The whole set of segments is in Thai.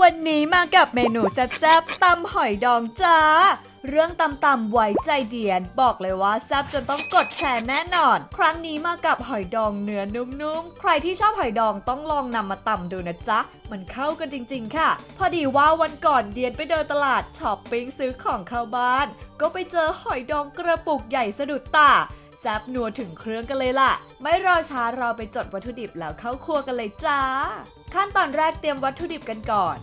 วันนี้มากับเมนูแซ่บๆตำหอยดองจ้า เรื่องตำตำไว้ใจเดียน บอกเลยว่าแซ่บจนต้องกดแชร์แน่นอน ครั้งนี้มากับหอยดองเนื้อนุ่มๆ ใครที่ชอบหอยดองต้องลองนำมาตำดูนะจ๊ะ มันเข้ากันจริงๆค่ะ พอดีว่าวันก่อนเดียนไปเดินตลาดช้อปปิ้งซื้อของเข้าบ้าน ก็ไปเจอหอยดองกระปุกใหญ่สะดุดตา ซบนัวถึงเครื่องกันเลยล่ะ ไม่รอช้าเราไปจดวัตถุดิบแล้วเข้าครัวกันเลยจ้า ขั้นตอนแรกเตรียมวัตถุดิบกันก่อน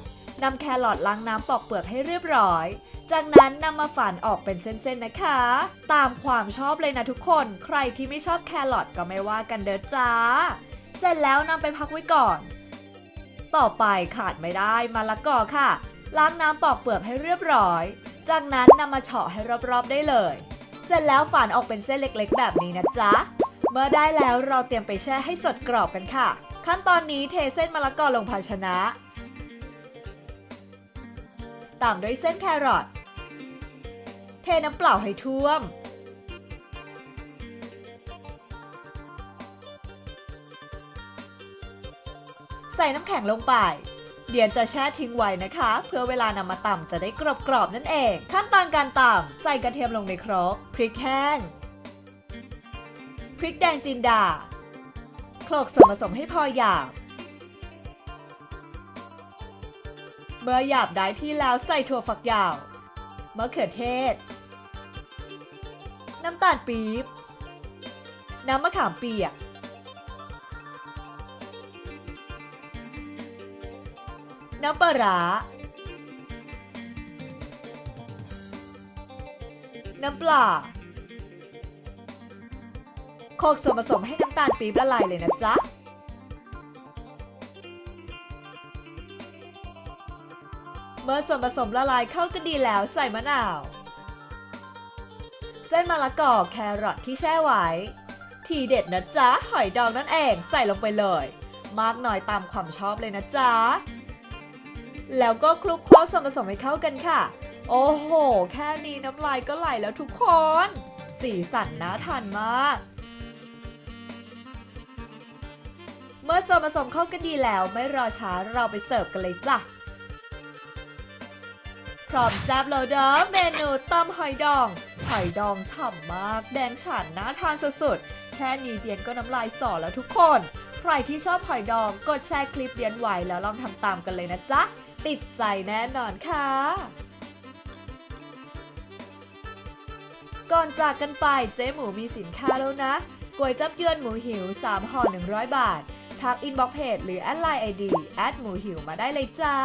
นำแครอทล้างน้ำปอกเปลือกให้เรียบร้อย จากนั้นนำมาฝานออกเป็นเส้นๆนะคะ ตามความชอบเลยนะทุกคน ใครที่ไม่ชอบแครอทก็ไม่ว่ากันเด้อจ้า เสร็จแล้วนำไปพักไว้ก่อน ต่อไปขาดไม่ได้มะละกอค่ะ ล้างน้ำปอกเปลือกให้เรียบร้อย จากนั้นนำมาเฉาะให้รอบๆได้เลย เสร็จแล้วฝานออกเป็นเส้นเล็กๆ แบบนี้นะจ๊ะ เมื่อได้แล้วเราเตรียมไปแช่ให้สดกรอบกันค่ะ ขั้นตอนนี้เทเส้นมะละกอลงภาชนะ ตามด้วยเส้นแครอท เทน้ำเปล่าให้ท่วม ใส่น้ำแข็งลงไป เดี๋ยวจะแช่ทิ้งไว้นะคะ เพื่อเวลานำมาตำจะได้กรอบๆนั่นเอง ขั้นตอนการตำใส่กระเทียมลงในครกพริกแห้งพริกแดงจินดาโขลกส่วนผสมให้พอหยาบเมื่อหยาบได้ที่แล้วใส่ถั่วฝักยาวมะเขือเทศ น้ำตาลปี๊บ น้ำมะขามเปียก น้ำปลาร้าน้ำปลาโขลกส่วนผสมให้น้ำตาลปี๊บละลายเลยนะจ๊ะ เมื่อส่วนผสมละลายเข้ากันดีแล้วใส่มะนาว เส้นมะละกอแครอทที่แช่ไว้ ทีเด็ดนะจ๊ะ หอยดองนั่นเองใส่ลงไปเลย มากน่อยตามความชอบเลยนะจ๊ะ แล้วก็คลุกเคล้าส่วนผสมให้เข้ากันค่ะ โอ้โห แค่นี้น้ำลายก็ไหลแล้วทุกคน สีสันน่าทานมาก เมื่อส่วนผสมเข้ากันดีแล้วไม่รอช้าเราไปเสิร์ฟกันเลยจ้ะ พร้อมแซ่บแล้วเด้อเมนูต้มหอยดอง หอยดองฉ่ำมาก แดงฉ่ำน่าทานสุดๆ แค่นี้เดียนก็น้ำลายสอแล้วทุกคน ใครที่ชอบหอยดองกดแชร์คลิปเดียนไว้แล้วลองทำตามกันเลยนะจ๊ะ ติดใจแน่นอนค่ะ ก่อนจากกันไปเจ๊หมูมีสินค้าแล้วนะก๋วยจับยวนหมูหิว 3ห่อ100 บาท ทักอินบ็อกเพจหรือแอดไลน์ไอดีแอดหมูหิวมาได้เลยจ้า